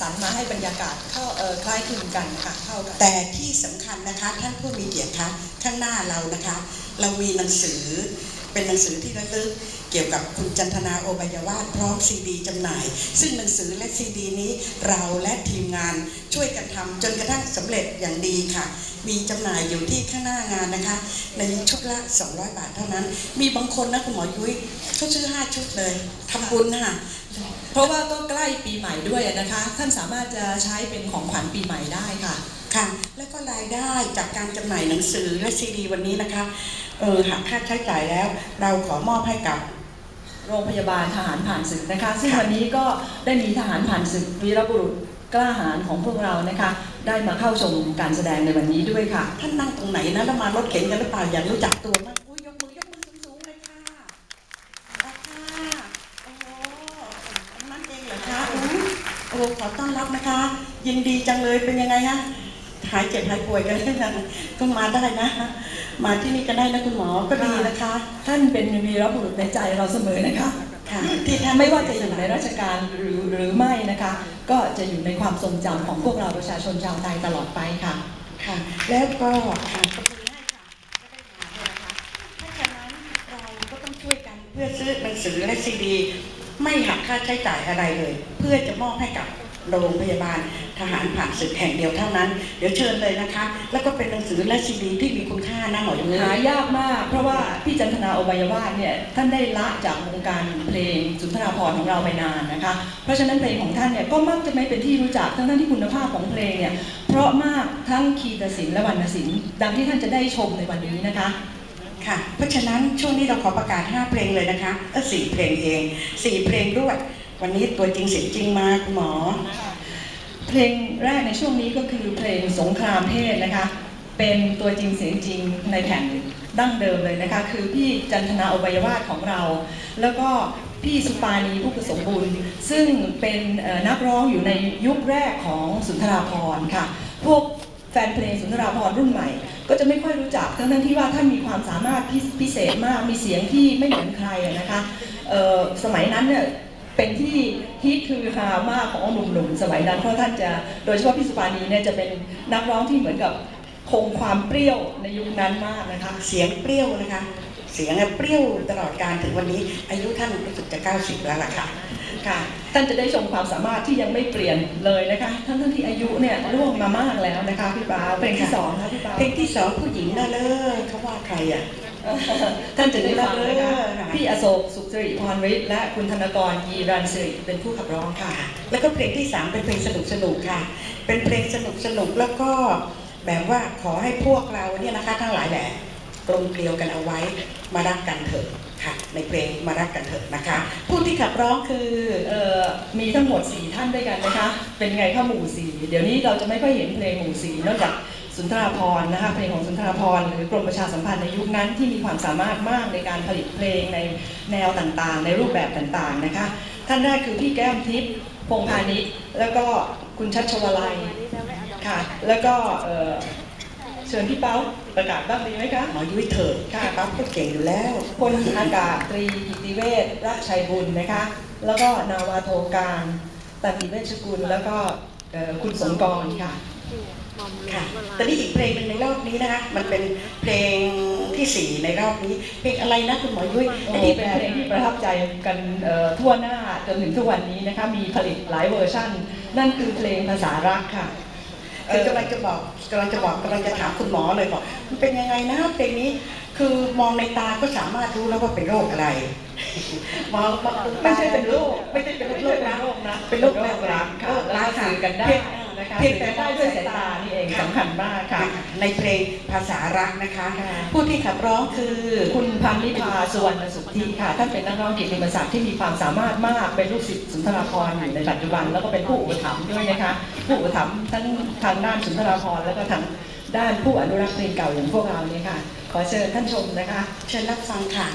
สรรมาให้บรรยากาศเข้าเออคล้ายคลึงกันค่ะเข้ากันแต่ที่สำคัญนะคะท่านผู้มีเกียรติคะข้างหน้าเรานะคะ เรามีหนังสือเป็นหนังสือที่ระลึกเกี่ยวกับคุณจันทนาโอบัยวาทพร้อมซีดีจำหน่าย ซึ่งหนังสือและซีดีนี้เราและทีมงานช่วยกันทำจนกระทั่งสำเร็จอย่างดีค่ะ มีจำหน่ายอยู่ที่ข้างหน้างานนะคะ ในชุดละ 200 บาทเท่านั้น มีบางคนนะคุณหมอยุ้ยเขาซื้อ 5 ชุดเลยทำบุญค่ะ เพราะว่าก็ใกล้ปีใหม่ด้วยนะคะ ท่านสามารถจะใช้เป็นของขวัญปีใหม่ได้ค่ะ ค่ะ แล้วก็รายได้จากการจำหน่ายหนังสือและซีดีวันนี้นะคะ เออหักค่าใช้จ่ายแล้ว เราขอมอบให้กับ โรงพยาบาลทหารผ่านศึกนะคะ ซึ่งวันนี้ก็ได้มีทหารผ่านศึกวีรบุรุษกล้าหาญของพวกเรานะคะ ได้มาเข้าชมการแสดงในวันนี้ด้วยค่ะ ท่านนั่งตรงไหนนะแล้วมารถเข็นกันหรือเปล่าอยากรู้จักตัวมากอุ้ยยกมือยกมือสูงๆเลยค่ะเอาค่ะโอ้โหอันนั้นเองเหรอคะอุ้ยโอ้ขอต้อนรับนะคะ ยินดีจังเลยเป็นยังไงฮะหายเจ็บหายป่วยกันหรือยังก็มาได้นะ มาที่นี่ก็ได้นะคุณหมอก็ดีนะคะ ท่านเป็นวีรบุรุษในใจเราเสมอนะคะค่ะที่ท่านไม่ว่าจะอยู่ในราชการหรือหรือไม่นะคะ ก็จะอยู่ในความทรงจำของพวกเราประชาชนชาวไทยตลอดไปค่ะค่ะ แล้วก็ค่ะขอบคุณให้ค่ะก็ได้ถามเลยนะคะเพราะฉะนั้นเราก็ต้องช่วยกันเพื่อซื้อหนังสือและซีดี ไม่หักค่าใช้จ่ายอะไรเลย เพื่อจะมอบให้กับโรงพยาบาลทหารผ่านศึกแห่งเดียวเท่านั้น เดี๋ยวเชิญเลยนะคะ แล้วก็เป็นหนังสือและซีดีที่มีคุณค่านะหมอยุ้ยหายากมาก เพราะว่าพี่จันทนาอบัยวาทเนี่ยท่านได้ละจากวงการเพลงสุนทราภรณ์ของเราไปนานนะคะ เพราะฉะนั้นเพลงของท่านเนี่ยก็มักจะไม่เป็นที่รู้จักทั้งที่คุณภาพของเพลงเนี่ยเพราะมากทั้งคีตศิลป์และวรรณศิลป์ดังที่ท่านจะได้ชมในวันนี้นะคะ ค่ะ เพราะฉะนั้นช่วงนี้เราขอประกาศ 5 เพลงเลยนะคะเออสี่เพลงเอง4เพลงด้วย วันนี้ตัวจริงเสียงจริงมาคุณหมอ เพลงแรกในช่วงนี้ก็คือเพลงสงครามเพศนะคะ เป็นตัวจริงเสียงจริงในแผ่นดั้งเดิมเลยนะคะ คือพี่จันทนาอวัยวาทของเรา แล้วก็พี่สุปานีผู้ประสมบุญ ซึ่งเป็นนักร้องอยู่ในยุคแรกของสุนทราภรณ์ค่ะ พวก แฟนเพลงสุนทราภรณ์รุ่นใหม่ ก็จะไม่ค่อยรู้จักทั้งทั้งที่ว่าท่านมีความสามารถพิพเศษมากมีเสียงที่ไม่เหมือนใครนะคะสมัยนั้นเนี่ยเป็นที่ฮิตคือฮามากของหนุ่มๆสมัยนั้นเพราะท่านจะโดยเฉพาะพี่สุปานีเนี่ยจะเป็นนักร้องที่เหมือนกับคงความเปรี้ยวในยุคนั้นมากนะคะเสียงเปรี้ยวนะคะ เสียงเปรี้ยวตลอดการถึงวันนี้อายุท่านรู้สึกจะ 90 แล้วล่ะค่ะ ค่ะท่านจะได้ชมความสามารถที่ยังไม่เปลี่ยนเลยนะคะทั้งทั้งๆที่อายุเนี่ยล่วงมามากแล้วนะคะพี่ปาเพลงที่สองนะพี่ปาเพลงที่สองผู้หญิงน่าเลิศเขาว่าใครอะท่านจะได้ฟังนะคะค่ะพี่อโศกสุขสิริพรฤทธิ์และคุณธนกรยีรันสิริเป็นผู้ขับร้องค่ะค่ะแล้วก็เพลงที่สามเป็นเพลงสนุกสนุกๆค่ะ เป็นเพลงสนุกสนุกๆแล้วก็แบบว่าขอให้พวกเราเนี่ยนะคะทั้งหลายแหละ กลมเกลียวกันเอาไว้มารักกันเถอะค่ะในเพลงมารักกันเถอะนะคะ ผู้ที่ขับร้องคือออมีทั้งหมด 4 ท่านด้วยกันนะคะ เป็นไงข้าหมู่สีเดี๋ยวนี้เราจะไม่ค่อยเห็นเพลงหมู่สีนอกจากสุนทราภรนะคะเพลงของสุนทราภรหรือกรมประชาสัมพันธ์ในยุคนั้นที่มีความสามารถมากในการผลิตเพลงในแนวต่างๆ ในรูปแบบต่างๆนะคะ ท่านแรกคือพี่แก้มทิพย์พงพาณิชย์แล้วก็คุณชัชวลัยค่ะแล้วก็ เอ่อเชิญพี่เป้าประกาศบ้างดีไหมคะหมอยุ้ยเถิดค่ะป๊าพูดเก่งอยู่แล้วพลอากาศตรีกิติเวชรักชัยบุญนะคะ แล้วก็นาวาโทการตันติเวชกุลแล้วก็เอ่อคุณสมกรค่ะค่ะตอนนี้อีกเพลงหนึ่งในรอบนี้นะคะ มันเป็นเพลงที่สี่ในรอบนี้ เพลงอะไรนะคุณหมอยุ้ยอัอันนนี้นี้เป็เป็นนเพลงที่ประทับใจกันเอ่อทั่วหน้าจนถึงทุกวันนี้นะคะ มีผลิตหลายเวอร์ชั่น นั่นคือเพลงภาษารักค่ะ คือกำลังจะบอกกำลังจะบอกกำลังจะถามคุณหมอเลยบอกมันเป็นยังไงนะเพลงนี้คือมองในตาก็สามารถรู้แล้วว่าเป็นโรคอะไรมองมองดูตาไม่ใช่เป็นโรคไม่ใช่เป็นโรคนะโรคนะเป็นโรคแรกรักค่ะโรครักสื่อกันได้ นะคะเพียงสื่อแต่กันได้ด้วยสายตานี่เองสำคัญมากค่ะ ในเพลงภาษารักนะคะ ค่ะ ผู้ที่ขับร้องคือคุณพันนิพาสุวรรณสุทธิค่ะท่านเป็นนักร้องเกียรติมศักดิ์ที่มีความสามารถมากเป็นลูกศิษย์สุนทราภรณ์อยู่ในปัจจุบัน แล้วก็เป็นผู้อุปถัมภ์ด้วยนะคะ ผู้อุปถัมภ์ทั้งทางด้านสุนทราภรณ์แล้วก็ทางด้านผู้อนุรักษ์เพลงเก่าอย่างพวกเราเนี่ยค่ะ ขอเชิญท่านชมนะคะ เชิญรับฟังค่ะ